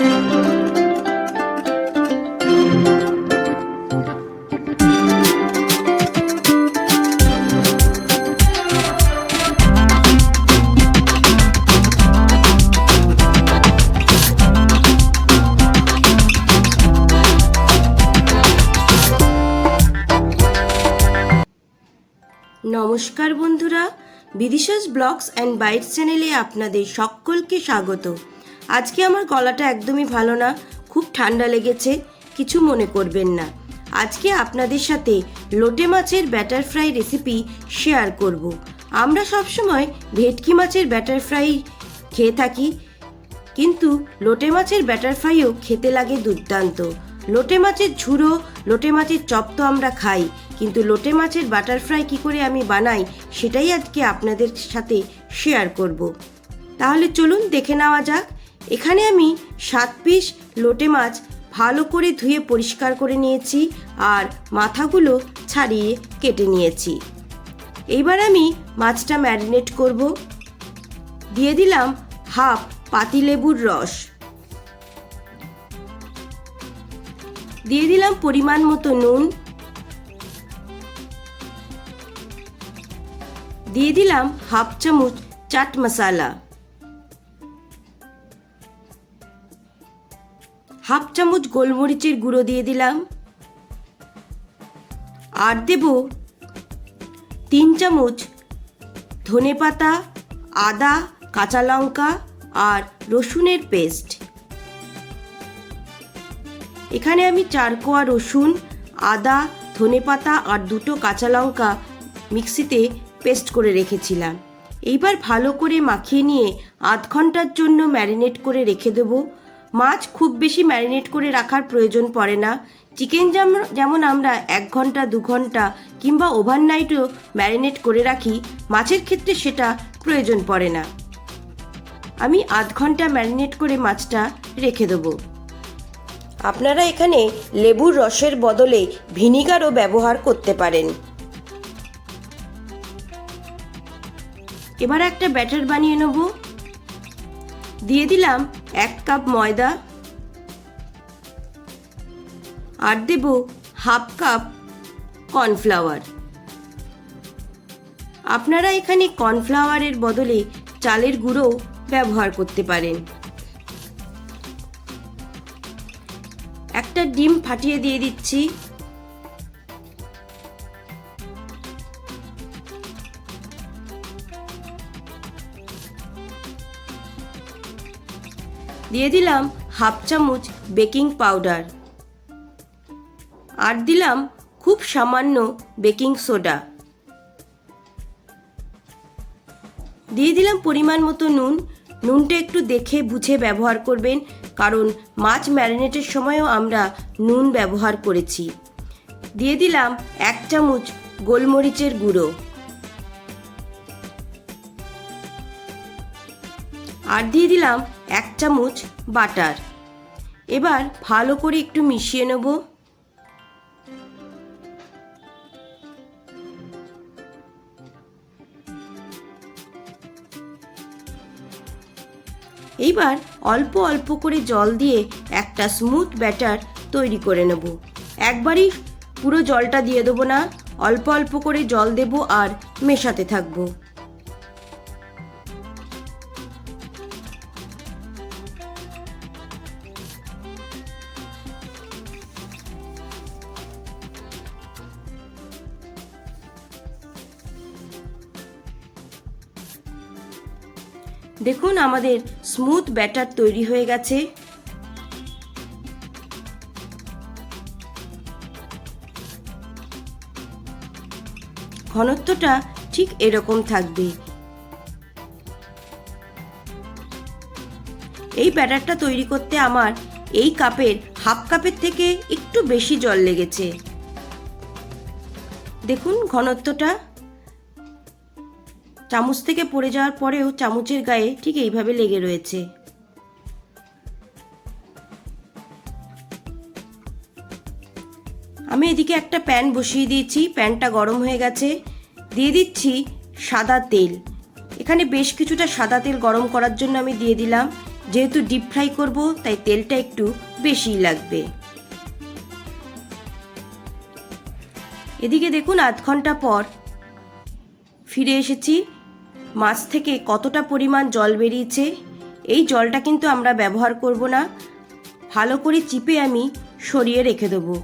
নমস্কার বন্ধুরা বিদিশাস blogs and byte চ্যানেলে আপনাদের সকলকে স্বাগত। আজকে আমার গলাটা একদমই ভালো না, খুব ঠান্ডা লেগেছে, কিছু মনে করবেন না। আজকে আপনাদের সাথে লোটে মাছের ব্যাটার ফ্রাই রেসিপি শেয়ার করব। আমরা সবসময় ভেটকি মাছের ব্যাটার ফ্রাই খেয়ে থাকি, কিন্তু লোটে মাছের ব্যাটার ফ্রাইও খেতে লাগে দুর্দান্ত। লোটে মাছের ঝুড়ো, লোটে মাছের চপ তো আমরা খাই, কিন্তু লোটে মাছের বাটার ফ্রাই কী করে আমি বানাই, সেটাই আজকে আপনাদের সাথে শেয়ার করব। তাহলে চলুন দেখে নেওয়া যাক। এখানে আমি সাত পিস লোটে মাছ ভালো করে ধুয়ে পরিষ্কার করে নিয়েছি আর মাথাগুলো ছাড়িয়ে কেটে নিয়েছি। এইবার আমি মাছটা ম্যারিনেট করব। দিয়ে দিলাম হাফ পাতিলেবুর রস। দিয়ে দিলাম পরিমাণ মতো নুন। দিয়ে দিলাম হাফ চামচ চাট মশালা। হাফ চামচ গোলমরিচের গুঁড়ো দিয়ে দিলাম। আর দেব তিন চামচ ধনে পাতা, আদা, কাঁচা লঙ্কা আর রসুনের পেস্ট। এখানে আমি চার কোয়া রসুন, আদা ধনেপাতা আর দুটো কাঁচা লঙ্কা মিক্সিতে পেস্ট করে রেখেছিলাম। এইবার ভালো করে মাখিয়ে নিয়ে আধ ঘণ্টার জন্য ম্যারিনেট করে রেখে দেবো। মাছ খুব বেশি ম্যারিনেট করে রাখার প্রয়োজন পড়ে না। চিকেন যেমন আমরা এক ঘণ্টা, দু ঘণ্টা কিংবা ওভারনাইটও ম্যারিনেট করে রাখি, মাছের ক্ষেত্রে সেটা প্রয়োজন পড়ে না। আমি আধ ঘণ্টা ম্যারিনেট করে মাছটা রেখে দেবো। আপনারা এখানে লেবুর রসের বদলে ভিনিগারও ব্যবহার করতে পারেন। এবার একটা ব্যাটার বানিয়ে নেব। দিয়ে দিলাম এক কাপ ময়দা। আর দেব হাফ কাপ কর্নফ্লাওয়ার। আপনারা এখানে কর্নফ্লাওয়ারের বদলে চালের গুঁড়ো ব্যবহার করতে পারেন। একটা ডিম ফাটিয়ে দিয়ে দিচ্ছি। দিয়ে দিলাম হাফ চামচ বেকিং পাউডার। আর দিলাম খুব সামান্য বেকিং সোডা। দিয়ে দিলাম পরিমাণ মতো নুন। নুনটা একটু দেখে বুঝে ব্যবহার করবেন, কারণ মাছ ম্যারিনেটের সময়ও আমরা নুন ব্যবহার করেছি। দিয়ে দিলাম এক চামচ গোলমরিচের গুঁড়ো। আর দিয়ে দিলাম এক চামচ বাটার। এবার ভালো করে একটু মিশিয়ে নেব। এইবার অল্প অল্প করে জল দিয়ে একটা স্মুথ ব্যাটার তৈরি করে নেব। একবারই পুরো জলটা দিয়ে দেবো না, অল্প অল্প করে জল দেব আর মেশাতে থাকব। দেখুন আমাদের স্মুথ ব্যাটার তৈরি হয়ে গেছে। ঘনত্বটা ঠিক এরকম থাকবে। এই ব্যাটারটা তৈরি করতে আমার এই কাপের হাফ কাপের থেকে একটু বেশি জল লেগেছে। দেখুন ঘনত্বটা। চামচ থেকে পড়ে যাওয়ার পরেও চামচের গায়ে ঠিক এইভাবে লেগে রয়েছে। আমি এদিকে একটা প্যান বসিয়ে দিয়েছি, প্যানটা গরম হয়ে গেছে। দিয়ে দিচ্ছি সাদা তেল। এখানে বেশ কিছুটা সাদা তেল গরম করার জন্য আমি দিয়ে দিলাম। যেহেতু ডিপ ফ্রাই করব, তাই তেলটা একটু বেশিই লাগবে। এদিকে দেখুন আধ ঘণ্টা পর ফিরে এসেছি। মাছ থেকে কতটা পরিমাণ জল বেরিয়েছে, এই জলটা কিন্তু আমরা ব্যবহার করব না। ভালো করে চিপে আমি সরিয়ে রেখে দেবো।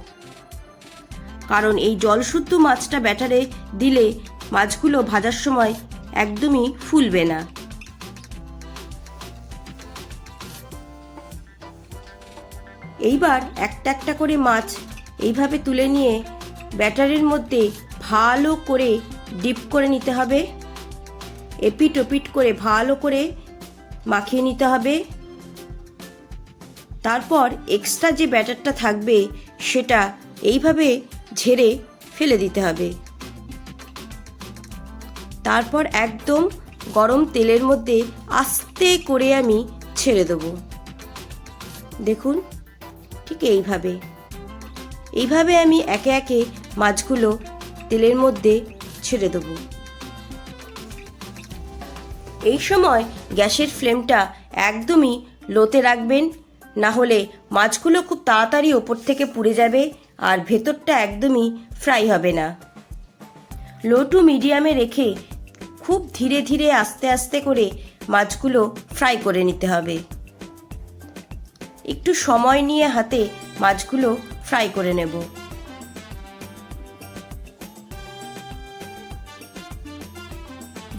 কারণ এই জলশুদ্ধ মাছটা ব্যাটারে দিলে মাছগুলো ভাজার সময় একদমই ফুলবে না। এইবার একটা একটা করে মাছ এইভাবে তুলে নিয়ে ব্যাটারের মধ্যে ভালো করে ডিপ করে নিতে হবে। এপিট ওপিট করে ভালো করে মাখিয়ে নিতে হবে। তারপর এক্সট্রা যে ব্যাটারটা থাকবে, সেটা এইভাবে ঝেড়ে ফেলে দিতে হবে। তারপর একদম গরম তেলের মধ্যে আস্তে করে আমি ছেড়ে দেবো। দেখুন, ঠিক এইভাবে। এইভাবে আমি একে একে মাছগুলো তেলের মধ্যে ছেড়ে দেবো। এই সময় গ্যাসের ফ্লেমটা একদমই লোতে রাখবেন, না হলে মাছগুলো খুব তাড়াতাড়ি ওপর থেকে পুড়ে যাবে আর ভেতরটা একদমই ফ্রাই হবে না। লো টু মিডিয়ামে রেখে খুব ধীরে ধীরে আস্তে আস্তে করে মাছগুলো ফ্রাই করে নিতে হবে। একটু সময় নিয়ে হাতে মাছগুলো ফ্রাই করে নেব।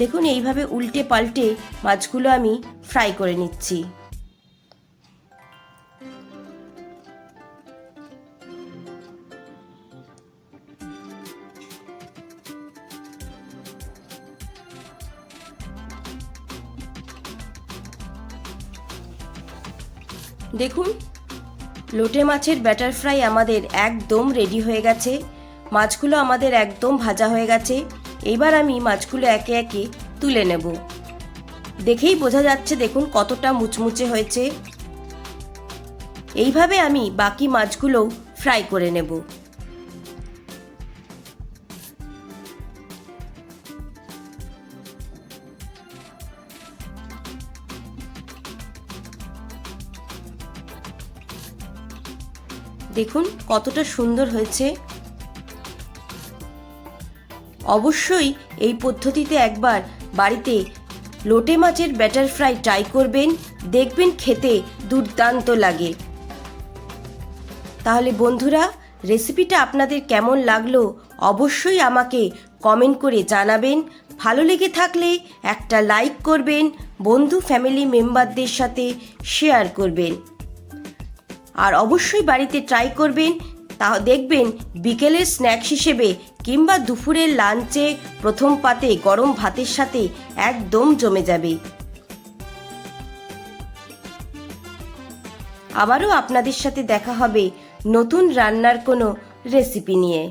দেখুন, এইভাবে উল্টে পাল্টে মাছগুলো আমি ফ্রাই করে নিচ্ছি। দেখুন, লোটে মাছের ব্যাটার ফ্রাই আমাদের একদম রেডি হয়ে গেছে। মাছগুলো আমাদের একদম ভাজা হয়ে গেছে। এবার আমি মাছগুলো একে একে তুলে নেব। দেখেই বোঝা যাচ্ছে দেখুন কতটা মুচমুচে হয়েছে। এইভাবে আমি বাকি মাছগুলোও ফ্রাই করে নেব। দেখুন কতটা সুন্দর হয়েছে। অবশ্যই এই পদ্ধতিতে একবার বাড়িতে লোটে মাছের ব্যাটার ফ্রাই ট্রাই করবেন, দেখবেন খেতে দুর্দান্ত লাগে। তাহলে বন্ধুরা রেসিপিটা আপনাদের কেমন লাগল অবশ্যই আমাকে কমেন্ট করে জানাবেন। ভালো লেগে থাকলে একটা লাইক করবেন, বন্ধু ফ্যামিলি মেম্বারদের সাথে শেয়ার করবেন। আর অবশ্যই বাড়িতে ট্রাই করবেন তা দেখবেন বিকেলের স্ন্যাক্স হিসেবে কিংবা দুপুরের লাঞ্চে প্রথম পাতে গরম ভাতের সাথে একদম জমে যাবে। আবারও আপনাদের সাথে দেখা হবে নতুন রান্নার কোনো রেসিপি নিয়ে।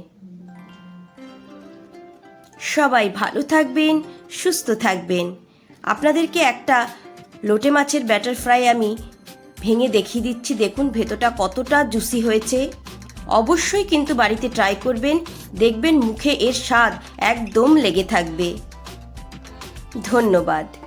সবাই ভালো থাকবেন, সুস্থ থাকবেন। আপনাদেরকে একটা লোটে মাছের ব্যাটার ফ্রাই আমি ভেঙে দেখিয়ে দিচ্ছি। দেখুন, ভেতরটা কতটা জুসি হয়েছে। অবশ্যই কিন্তু বাড়িতে ট্রাই করবেন দেখবেন মুখে এর স্বাদ একদম লেগে থাকবে। ধন্যবাদ।